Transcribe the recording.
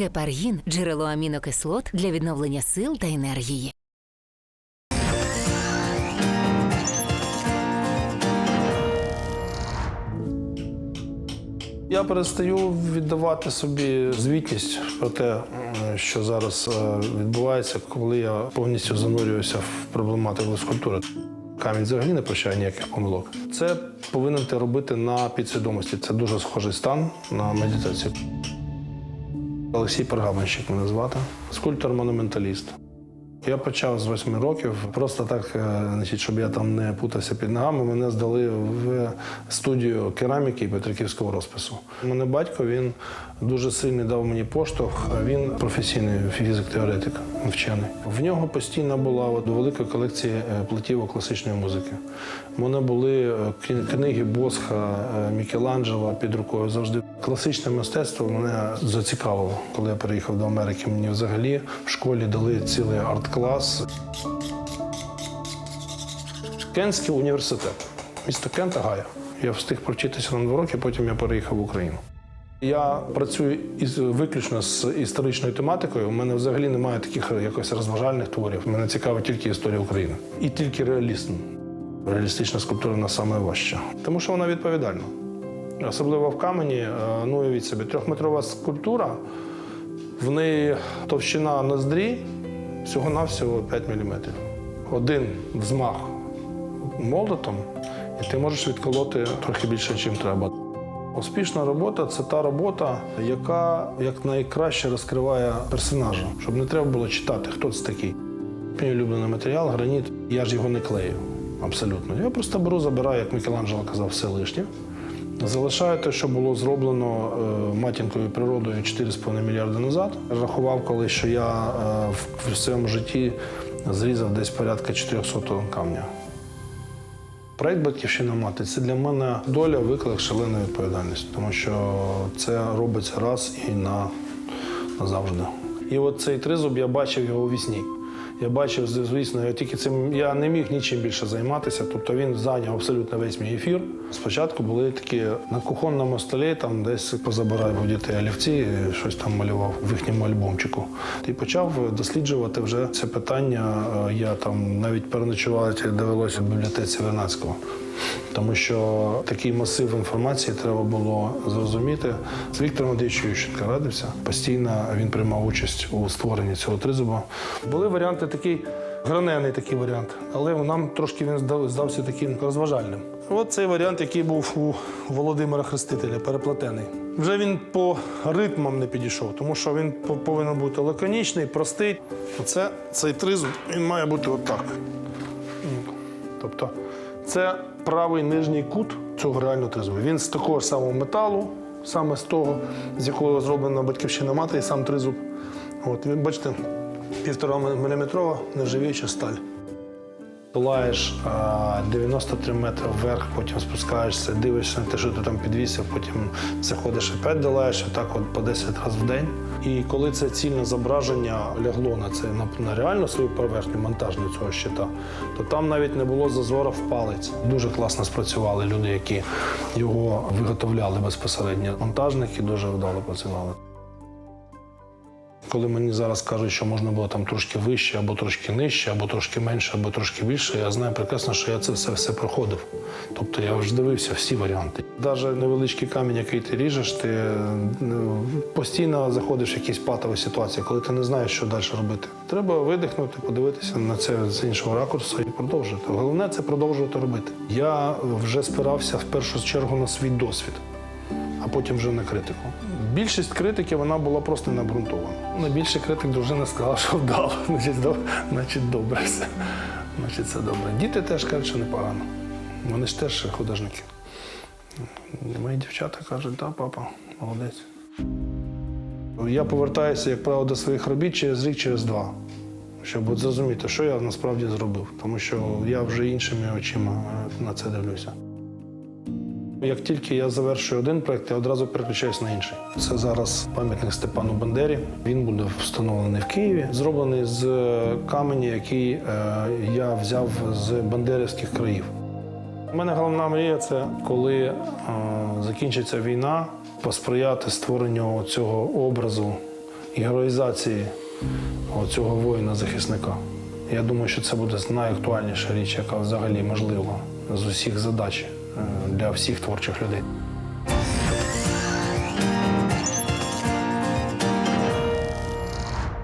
Гепаргін джерело амінокислот для відновлення сил та енергії. Я перестаю віддавати собі звітність про те, що зараз е, відбувається, коли я повністю занурююся в проблематику скульптури. Камінь взагалі не прощає ніяких помилок. Це повинен ти робити на підсвідомості. Це дуже схожий стан на медитацію. Олексій Пергаменщик мене звати, скульптор-монументаліст. Я почав з восьми років. Просто так, е, щоб я там не путався під ногами, мене здали в студію кераміки і петриківського розпису. Мене батько він дуже сильний дав мені поштовх. Він професійний фізик-теоретик, вчений. В нього постійно була велика колекція е, платівок класичної музики. У мене були е, книги Босха, Мікеланджела під рукою завжди. Класичне мистецтво мене зацікавило. Коли я переїхав до Америки, мені взагалі в школі дали цілий арт-клас. Кентський університет, місто Кент, Агая. Я встиг провчитися на два роки, потім я переїхав в Україну. Я працюю із виключно з історичною тематикою. У мене взагалі немає таких якось розважальних творів. Мене цікавить тільки історія України. І тільки реалізм. Реалістична скульптура вона саме важча. Тому що вона відповідальна. Особливо в камені, е, ну уявіть собі, трьохметрова скульптура, в неї товщина ноздрі всього-навсього 5 мм. Один взмах молотом, і ти можеш відколоти трохи більше, ніж треба. Успішна робота це та робота, яка як найкраще розкриває персонажа, щоб не треба було читати, хто це такий. Мій улюблений матеріал граніт, я ж його не клею. Абсолютно. Я просто беру, забираю, як Мікеланджело казав, все лишнє. Залишаю те, що було зроблено е, матінкою природою 4,5 мільярди назад. Рахував колись, що я е, в, своєму житті зрізав десь порядка 400 тонн камня. Проект Батьківщина мати це для мене доля, виклик, шалена відповідальність, тому що це робиться раз і на, назавжди. І от цей тризуб я бачив його у вісні. Я бачив, звісно, я тільки цим я не міг нічим більше займатися. Тобто він зайняв абсолютно весь мій ефір. Спочатку були такі на кухонному столі, там десь позабирав у дітей олівці, щось там малював в їхньому альбомчику. І почав досліджувати вже це питання. Е, Я там навіть переночувати довелося в бібліотеці Вернадського. Тому що такий масив інформації треба було зрозуміти. З Віктором Андрійовичем Ющенко радився. Постійно він приймав участь у створенні цього тризуба. Були варіанти такий, гранений такий варіант, але нам трошки він здався таким розважальним. От цей варіант, який був у Володимира Хрестителя, переплетений. Вже він по ритмам не підійшов, тому що він повинен бути лаконічний, простий. Оце цей тризуб він має бути отак. Тобто це правий нижній кут цього реального тризубу. Він з такого самого металу, саме з того, з якого зроблена батьківщина мати і сам тризуб. От, бачите, півтора міліметрова нержавіюча сталь. Долаєш 93 метри вверх, потім спускаєшся, дивишся на те, що ти там підвісив, потім заходиш опять долаєш, і так от по 10 разів в день. І коли це цільне зображення лягло на це на, реальну свою поверхню монтажну цього щита, то там навіть не було зазора в палець. Дуже класно спрацювали люди, які його виготовляли безпосередньо. Монтажники дуже вдало працювали. Коли мені зараз кажуть, що можна було там трошки вище, або трошки нижче, або трошки менше, або трошки більше, я знаю прекрасно, що я це все, все проходив. Тобто я вже дивився всі варіанти. Навіть невеличкий камінь, який ти ріжеш, ти ну, постійно заходиш в якісь патові ситуації, коли ти не знаєш, що далі робити. Треба видихнути, подивитися на це з іншого ракурсу і продовжити. Головне це продовжувати робити. Я вже спирався в першу чергу на свій досвід а потім вже на критику. Більшість критики вона була просто необґрунтована. Найбільше критик дружина сказала, що вдало, значить, до, значить добре все. Значить, це добре. Діти теж кажуть, що непогано. Вони ж теж художники. Мої дівчата кажуть, так, папа, молодець. Я повертаюся, як правило, до своїх робіт через рік, через два, щоб зрозуміти, що я насправді зробив, тому що я вже іншими очима на це дивлюся. Як тільки я завершую один проект, я одразу переключаюсь на інший. Це зараз пам'ятник Степану Бандері. Він буде встановлений в Києві, зроблений з е, каменю, який е, я взяв з бандерівських країв. У мене головна мрія це коли е, закінчиться війна, посприяти створенню цього образу і героїзації цього воїна-захисника. Я думаю, що це буде найактуальніша річ, яка взагалі можлива з усіх задач для всіх творчих людей.